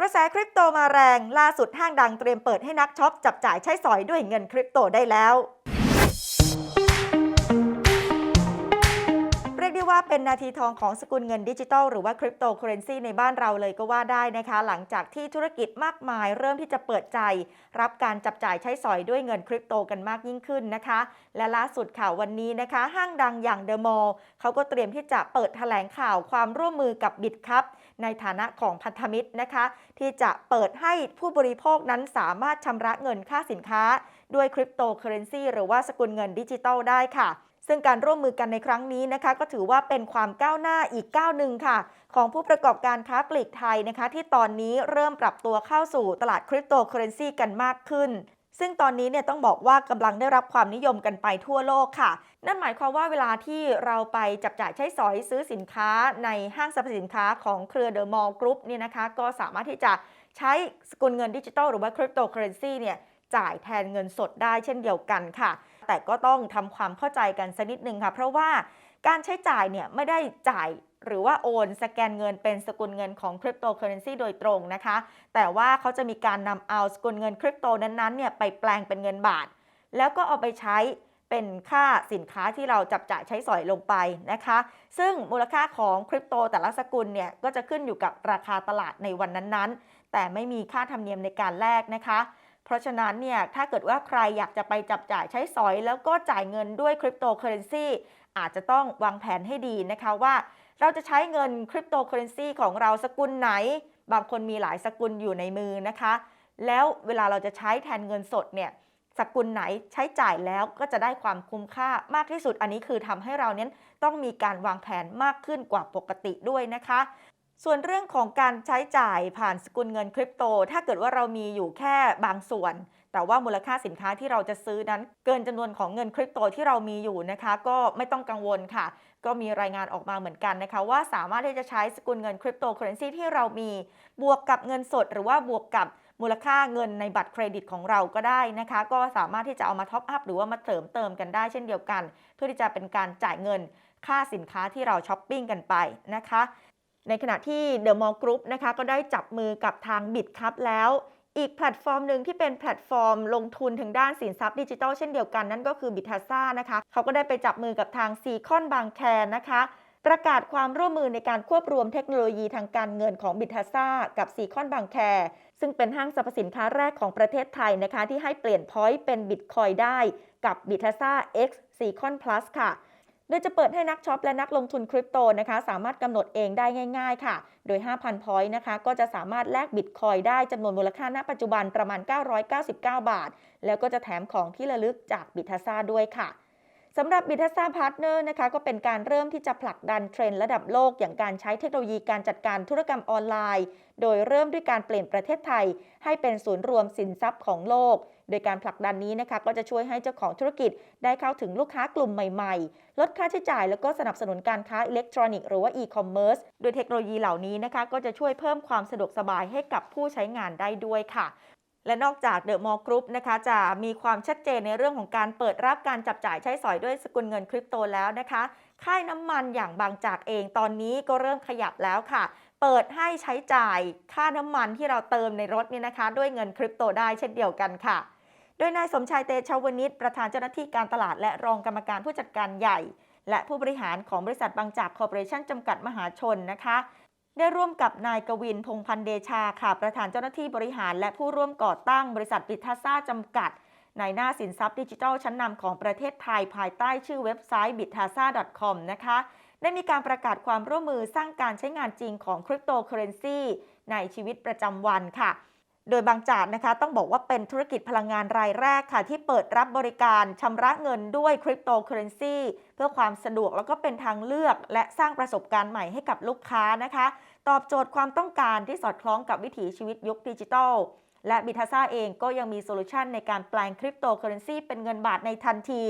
กระแสคริปโตมาแรงล่าสุดห้างดังเตรียมเปิดให้นักช็อปจับจ่ายใช้สอยด้วยเงินคริปโตได้แล้วเรียกได้ว่าเป็นนาทีทองของสกุลเงินดิจิทัลหรือว่าคริปโตเคอเรนซีในบ้านเราเลยก็ว่าได้นะคะ หลังจากที่ธุรกิจมากมายเริ่มที่จะเปิดใจ รับการจับจ่ายใช้สอยด้วยเงินคริปโตกันมากยิ่งขึ้นนะคะ และล่าสุดข่าววันนี้นะคะ ห้างดังอย่างเดอะมอลล์เขาก็เตรียมที่จะเปิดแถลงข่าวความร่วมมือกับบิตครับ ในฐานะของพันธมิตรนะคะ ที่จะเปิดให้ผู้บริโภคนั้นสามารถชำระเงินค่าสินค้า ด้วยคริปโตเคอเรนซีหรือว่าสกุลเงินดิจิทัลได้ค่ะซึ่งการร่วมมือกันในครั้งนี้นะคะ ก็ถือว่าเป็นความก้าวหน้าอีกก้าวหนึ่งค่ะ ของผู้ประกอบการค้าปลีกไทยนะคะ ที่ตอนนี้เริ่มปรับตัวเข้าสู่ตลาดคริปโตเคอเรนซีกันมากขึ้น ซึ่งตอนนี้เนี่ยต้องบอกว่ากำลังได้รับความนิยมกันไปทั่วโลกค่ะ นั่นหมายความว่าเวลาที่เราไปจับจ่ายใช้สอยซื้อสินค้าในห้างสรรพสินค้าของเครือเดอะมอลล์กรุ๊ปเนี่ยนะคะ ก็สามารถที่จะใช้สกุลเงินดิจิทัลหรือว่าคริปโตเคอเรนซีเนี่ยจ่ายแทนเงินสดได้เช่นเดียวกันค่ะ แต่ก็ต้องทำความเข้าใจกันสักนิดนึงค่ะ เพราะว่าการใช้จ่ายเนี่ยไม่ได้จ่าย หรือว่าโอนสแกนเงินเป็นสกุลเงินของคริปโตเคอเรนซีโดยตรงนะคะ แต่ว่าเขาจะมีการนำเอาสกุลเงินคริปโตนั้นๆเนี่ยไปแปลงเป็นเงินบาท แล้วก็เอาไปใช้เป็นค่าสินค้าที่เราจับจ่ายใช้สอยลงไปนะคะ ซึ่งมูลค่าของคริปโตแต่ละสกุลเนี่ยก็จะขึ้นอยู่กับราคาตลาดในวันนั้นๆ แต่ไม่มีค่าธรรมเนียมในการแลกนะคะ เพราะฉะนั้นเนี่ยถ้าเกิดว่าใครอยากจะไปจับจ่ายใช้สอย แล้วก็จ่ายเงินด้วยคริปโตเคอเรนซีอาจจะต้องวางแผนให้ดีนะคะว่า เราจะใช้เงินคริปโตเคอเรนซีของเราสกุลไหน บางคนมีหลายสกุลอยู่ในมือนะคะ แล้วเวลาเราจะใช้แทนเงินสดเนี่ยสกุลไหนใช้จ่ายแล้วก็จะได้ความคุ้มค่ามากที่สุด อันนี้คือทำให้เราเน้นต้องมีการวางแผนมากขึ้นกว่าปกติด้วยนะคะ ส่วนเรื่องของการใช้จ่ายผ่านสกุลเงินคริปโต ถ้าเกิดว่าเรามีอยู่แค่บางส่วน แต่ว่ามูลค่าสินค้าที่เราจะซื้อนั้น เกินจำนวนของเงินคริปโตที่เรามีอยู่นะคะ ก็ไม่ต้องกังวลค่ะ ก็มีรายงานออกมาเหมือนกันนะคะ ว่าสามารถที่จะใช้สกุลเงินคริปโตเคอเรนซีที่เรามีบวกกับเงินสด หรือว่าบวกกับมูลค่าเงินในบัตรเครดิตของเราก็ได้นะคะ ก็สามารถที่จะเอามาท็อปอัพหรือว่ามาเสริมเติมกันได้เช่นเดียวกัน เพื่อที่จะเป็นการจ่ายเงินค่าสินค้าที่เราช้อปปิ้งกันไปนะคะ ในขณะที่ The Mall Group นะคะก็ได้จับมือกับทางบิตครับแล้ว อีกแพลตฟอร์มหนึ่งที่เป็นแพลตฟอร์ม ลงทุนทางด้านสินทรัพย์ดิจิทัลเช่นเดียวกันนั่นก็คือบิทัสซ่านะคะเขาก็ได้ไปจับมือกับทางซีคอนบางแคนะคะประกาศความร่วมมือในการควบรวมเทคโนโลยีทางการเงินของบิทัสซ่ากับซีคอนบางแค ซึ่งเป็นห้างสรรพสินค้าแรกของประเทศไทยนะคะ ที่ให้เปลี่ยนพอยต์เป็นบิตคอยได้กับบิทัสซ่า X ซีคอน Plus ค่ะ โดยจะเปิดให้นักช็อปและนักลงทุนคริปโตนะคะ สามารถกำหนดเองได้ง่าย ๆ ค่ะ โดย 5,000 พอยต์นะคะ ก็จะสามารถแลกบิตคอยได้จำนวนมูลค่าณปัจจุบันประมาณ 999 บาท แล้วก็จะแถมของที่ระลึกจากบิทัซ่าด้วยค่ะสำหรับบิทัซ่าพาร์ทเนอร์นะคะ ก็เป็นการเริ่มที่จะผลักดันเทรนด์ระดับโลก อย่างการใช้เทคโนโลยีการจัดการธุรกรรมออนไลน์ โดยเริ่มด้วยการเปลี่ยนประเทศไทย ให้เป็นศูนย์รวมสินทรัพย์ของโลก โดยการผลักดันนี้นะคะก็จะช่วยให้เจ้าของธุรกิจได้เข้าถึงลูกค้ากลุ่มใหม่ๆ ลดค่าใช้จ่ายแล้วก็สนับสนุนการค้าอิเล็กทรอนิกส์หรือว่าอีคอมเมิร์ซโดยเทคโนโลยีเหล่านี้นะคะก็จะช่วยเพิ่มความสะดวกสบายให้กับผู้ใช้งานได้ด้วยค่ะและนอกจากเดอะมอลล์กรุ๊ปนะคะจะมีความชัดเจนในเรื่องของการเปิดรับการจับจ่ายใช้สอยด้วยสกุลเงินคริปโตแล้วนะคะ ค่ายน้ำมันอย่างบางจากเองตอนนี้ก็เริ่มขยับแล้วค่ะ เปิดให้ใช้จ่ายค่าน้ำมันที่เราเติมในรถเนี่ยนะคะ ด้วยเงินคริปโตได้เช่นเดียวกันค่ะ โดยนายสมชายเตชาวนิชประธานเจ้าหน้าที่การตลาดและรองกรรมการผู้จัดการใหญ่ และผู้บริหารของบริษัทบางจากคอร์ปอเรชั่นจำกัดมหาชนนะคะ ได้ร่วมกับนายกวินพงพันเดชาค่ะประธานเจ้าหน้าที่บริหาร และผู้ร่วมก่อตั้งบริษัทบิทัสซ่าจำกัดในหน้าสินทรัพย์ดิจิทัลชั้นนำของประเทศไทยภายใต้ชื่อเว็บไซต์ b i t a s a c o m นะคะ ได้มีการประกาศความร่วมมือสร้างการใช้งานจริงของคริปโตเคอเรนซีในชีวิตประจำวันค่ะ โดยบางจากนะคะต้องบอกว่าเป็นธุรกิจพลังงานรายแรกค่ะ ที่เปิดรับบริการชำระเงินด้วยคริปโตเคอเรนซีเพื่อความสะดวกแล้วก็เป็นทางเลือก และสร้างประสบการณ์ใหม่ให้กับลูกค้านะคะ ตอบโจทย์ความต้องการที่สอดคล้องกับวิถีชีวิตยุคดิจิทัลและบิทัซ่าเองก็ยังมีโซลูชันในการแปลงคริปโตเคอเรนซีเป็นเงินบาทในทันที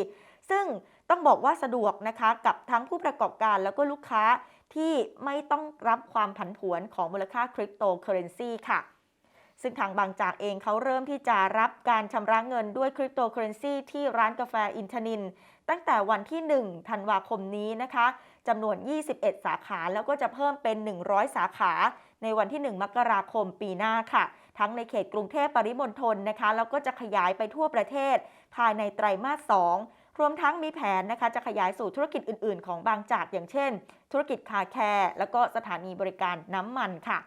ซึ่งต้องบอกว่าสะดวกนะคะกับทั้งผู้ประกอบการแล้วก็ลูกค้าที่ไม่ต้องรับความผันผวนของมูลค่าคริปโตเคอเรนซีค่ะ ซึ่งทางบางจากเองเขาเริ่มที่จะรับการชำระเงินด้วยคริปโตเคอเรนซีที่ร้านกาแฟอินทนิน ตั้งแต่วันที่ 1 ธันวาคมนี้นะคะจำนวน 21 สาขา แล้วก็จะเพิ่มเป็น 100 สาขา ในวันที่ 1 มกราคมปีหน้าค่ะ ทั้งในเขตกรุงเทพปริมณฑลนะคะ แล้วก็จะขยายไปทั่วประเทศ ภายในไตรมาส 2 รวมทั้งมีแผนนะคะจะขยายสู่ธุรกิจอื่น ๆ ของบางจากอย่างเช่น ธุรกิจคาแคร์ แล้วก็สถานีบริการน้ำมันค่ะ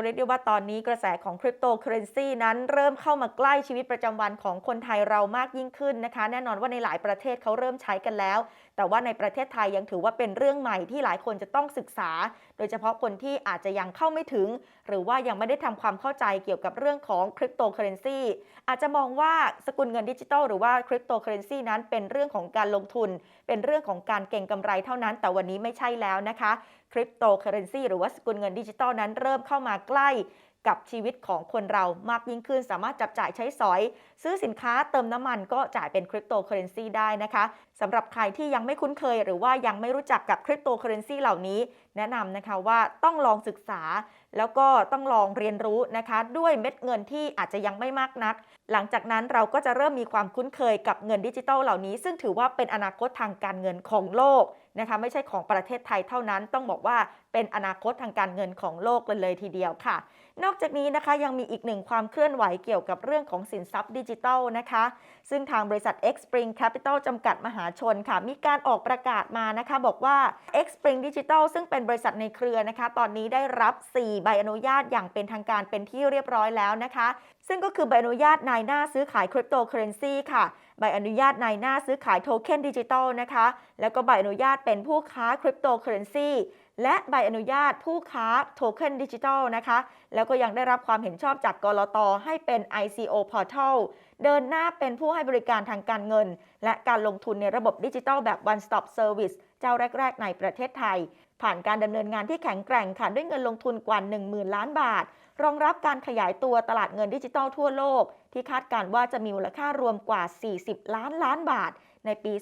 ก็เรียกได้ว่าตอนนี้กระแสของคริปโตเคอเรนซีนั้นเริ่มเข้ามาใกล้ชีวิตประจำวันของคนไทยเรามากยิ่งขึ้นนะคะ แน่นอนว่าในหลายประเทศเขาเริ่มใช้กันแล้ว แต่ว่าในประเทศไทยยังถือว่าเป็นเรื่องใหม่ที่หลายคนจะต้องศึกษา โดยเฉพาะคนที่อาจจะยังเข้าไม่ถึง หรือว่ายังไม่ได้ทำความเข้าใจเกี่ยวกับเรื่องของคริปโตเคอเรนซีอาจจะมองว่าสกุลเงินดิจิทัลหรือว่าคริปโตเคอเรนซีนั้นเป็นเรื่องของการลงทุน เป็นเรื่องของการเก็งกำไรเท่านั้น แต่วันนี้ไม่ใช่แล้วนะคะ คริปโตเคอเรนซีหรือว่าสกุลเงินดิจิทัลนั้นเริ่มเข้ามาใกล้กับชีวิตของคนเรามากยิ่งขึ้น สามารถจับจ่ายใช้สอย ซื้อสินค้าเติมน้ำมันก็จ่ายเป็นคริปโตเคอเรนซีได้นะคะสำหรับใครที่ยังไม่คุ้นเคย หรือว่ายังไม่รู้จักกับคริปโตเคอเรนซีเหล่านี้ แนะนำนะคะว่าต้องลองศึกษา แล้วก็ต้องลองเรียนรู้นะคะ ด้วยเม็ดเงินที่อาจจะยังไม่มากนัก หลังจากนั้นเราก็จะเริ่มมีความคุ้นเคยกับเงินดิจิทัลเหล่านี้ ซึ่งถือว่าเป็นอนาคตทางการเงินของโลก นะคะไม่ใช่ของประเทศไทยเท่านั้นต้องบอกว่าเป็นอนาคตทางการเงินของโลกเลยเลยทีเดียวค่ะ นอกจากนี้นะคะยังมีอีกหนึ่งความเคลื่อนไหวเกี่ยวกับเรื่องของสินทรัพย์ดิจิทัลนะคะ ซึ่งทางบริษัท X Spring Capital จำกัดมหาชนค่ะ มีการออกประกาศมานะคะ บอกว่า X Spring Digital ซึ่งเป็นบริษัทในเครือนะคะ ตอนนี้ได้รับ 4 ใบอนุญาตอย่างเป็นทางการเป็นที่เรียบร้อยแล้วนะคะ ซึ่งก็คือใบอนุญาตนายหน้าซื้อขายคริปโตเคอเรนซีค่ะ ใบอนุญาตในหน้าซื้อขายโทเค็นดิจิทัลนะคะ แล้วก็ใบอนุญาตเป็นผู้ค้าคริปโตเคอเรนซีและใบอนุญาตผู้ค้าโทเค็นดิจิทัลนะคะ แล้วก็ยังได้รับความเห็นชอบจากกรตให้เป็น ICO Portal เดินหน้าเป็นผู้ให้บริการทางการเงิน และการลงทุนในระบบดิจิทัลแบบ One Stop Service เจ้าแรก ๆ ในประเทศไทย ผ่านการดำเนินงานที่แข็งแกร่งค่ะด้วยเงินลงทุนกว่า 10,000 ล้านบาท รองรับการขยายตัวตลาดเงินดิจิทัลทั่วโลก ที่คาดการณ์ว่าจะมีมูลค่ารวมกว่า 40 ล้านล้านบาท ในปี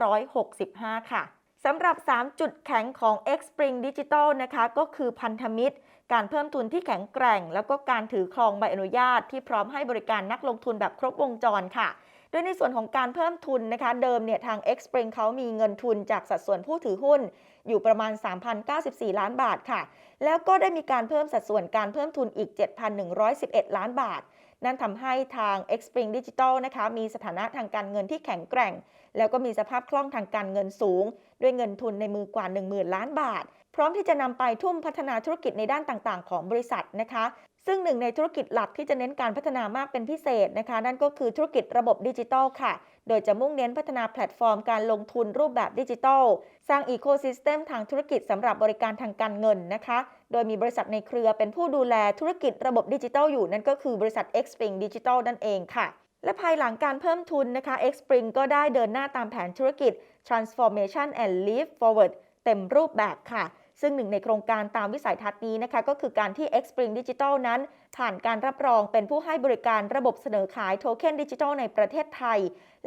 2565 ค่ะสำหรับ 3 จุดแข็งของ X Spring Digital นะคะก็คือพันธมิตร การเพิ่มทุนที่แข็งแกร่ง แล้วก็การถือครองใบอนุญาตที่พร้อมให้บริการนักลงทุนแบบครบวงจรค่ะโดยในส่วนของการเพิ่มทุนนะคะ เดิมเนี่ยทาง X Spring เขามีเงินทุนจากสัดส่วนผู้ถือหุ้น อยู่ประมาณ 3,094 ล้านบาทค่ะ แล้วก็ได้มีการเพิ่มสัดส่วนการเพิ่มทุนอีก 7,111 ล้านบาท นั่นทำให้ทาง Xpring Digital นะคะมีสถานะทางการเงินที่แข็งแกร่ง แล้วก็มีสภาพคล่องทางการเงินสูง ด้วยเงินทุนในมือกว่า 10,000 ล้านบาท พร้อมที่จะนำไปทุ่มพัฒนาธุรกิจในด้านต่างๆ ของบริษัทนะคะซึ่งหนึ่งในธุรกิจหลักที่จะเน้นการพัฒนามากเป็นพิเศษนะคะ นั่นก็คือธุรกิจระบบดิจิทัลค่ะ โดยจะมุ่งเน้นพัฒนาแพลตฟอร์มการลงทุนรูปแบบดิจิทัล สร้างอีโคซิสเต็มทางธุรกิจสำหรับบริการทางการเงินนะคะ โดยมีบริษัทในเครือเป็นผู้ดูแลธุรกิจระบบดิจิทัลอยู่นั่นก็คือบริษัท Xpring Digital นั่นเองค่ะ และภายหลังการเพิ่มทุนนะคะ Xpring ก็ได้เดินหน้าตามแผนธุรกิจ Transformation and Leap Forward เต็มรูปแบบค่ะ ซึ่งหนึ่งในโครงการตามวิสัยทัศน์นี้นะคะก็คือการที่ X Spring Digital นั้น ผ่านการรับรองเป็นผู้ให้บริการระบบเสนอขายโทเค็นดิจิทัลในประเทศไทย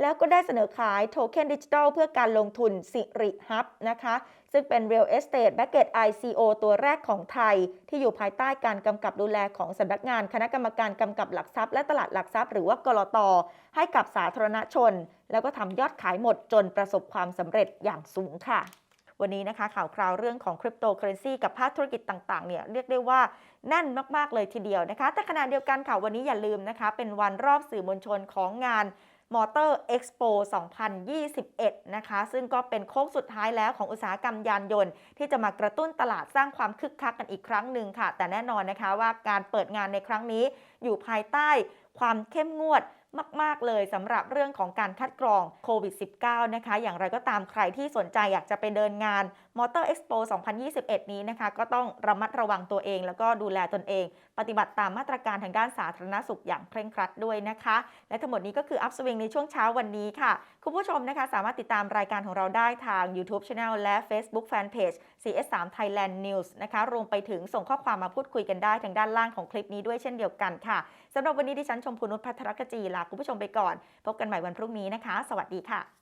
แล้วก็ได้เสนอขายโทเค็นดิจิทัลเพื่อการลงทุนสิริฮับนะคะซึ่งเป็น Real Estate Bucket ICO ตัวแรกของไทย ที่อยู่ภายใต้การกำกับดูแลของสำนักงานคณะกรรมการกำกับหลักทรัพย์และตลาดหลักทรัพย์หรือว่ากรตให้กับสาธารณชน แล้วก็ทำยอดขายหมดจนประสบความสำเร็จอย่างสูงค่ะ วันนี้นะคะข่าวคราวเรื่องของคริปโตเคอเรนซีกับภาคธุรกิจต่างๆเนี่ยเรียกได้ว่าแน่นมาก ๆ เลยทีเดียวนะคะ แต่ขณะเดียวกันค่ะวันนี้อย่าลืมนะคะ เป็นวันรอบสื่อมวลชนของงานมอเตอร์เอ็กซ์โป2021 นะคะ ซึ่งก็เป็นโค้งสุดท้ายแล้วของอุตสาหกรรมยานยนต์ ที่จะมากระตุ้นตลาดสร้างความคึกคักกันอีกครั้งหนึ่งค่ะ แต่แน่นอนนะคะว่าการเปิดงานในครั้งนี้อยู่ภายใต้ความเข้มงวด มาก ๆ เลยสำหรับเรื่องของการคัดกรองโควิด -19 นะคะ อย่างไรก็ตามใครที่สนใจอยากจะไปเดินงาน Motor Expo 2021 นี้นะคะ ก็ต้องระมัดระวังตัวเอง แล้วก็ดูแลตนเอง ปฏิบัติตามมาตรการทางด้านสาธารณสุขอย่างเคร่งครัดด้วยนะคะ และทั้งหมดนี้ก็คือ Up Swing ในช่วงเช้าวันนี้ค่ะ คุณผู้ชมนะคะสามารถติดตามรายการของเราได้ทาง YouTube Channel และ Facebook Fanpage CS3 Thailand News นะคะ รวมไปถึงส่งข้อความมาพูดคุยกันได้ทางด้านล่างของคลิปนี้ด้วยเช่นเดียวกันค่ะสำหรับวันนี้ดิฉันชมพูนุชพัทรกจีลาคุณผู้ชมไปก่อน พบกันใหม่วันพรุ่งนี้นะคะ สวัสดีค่ะ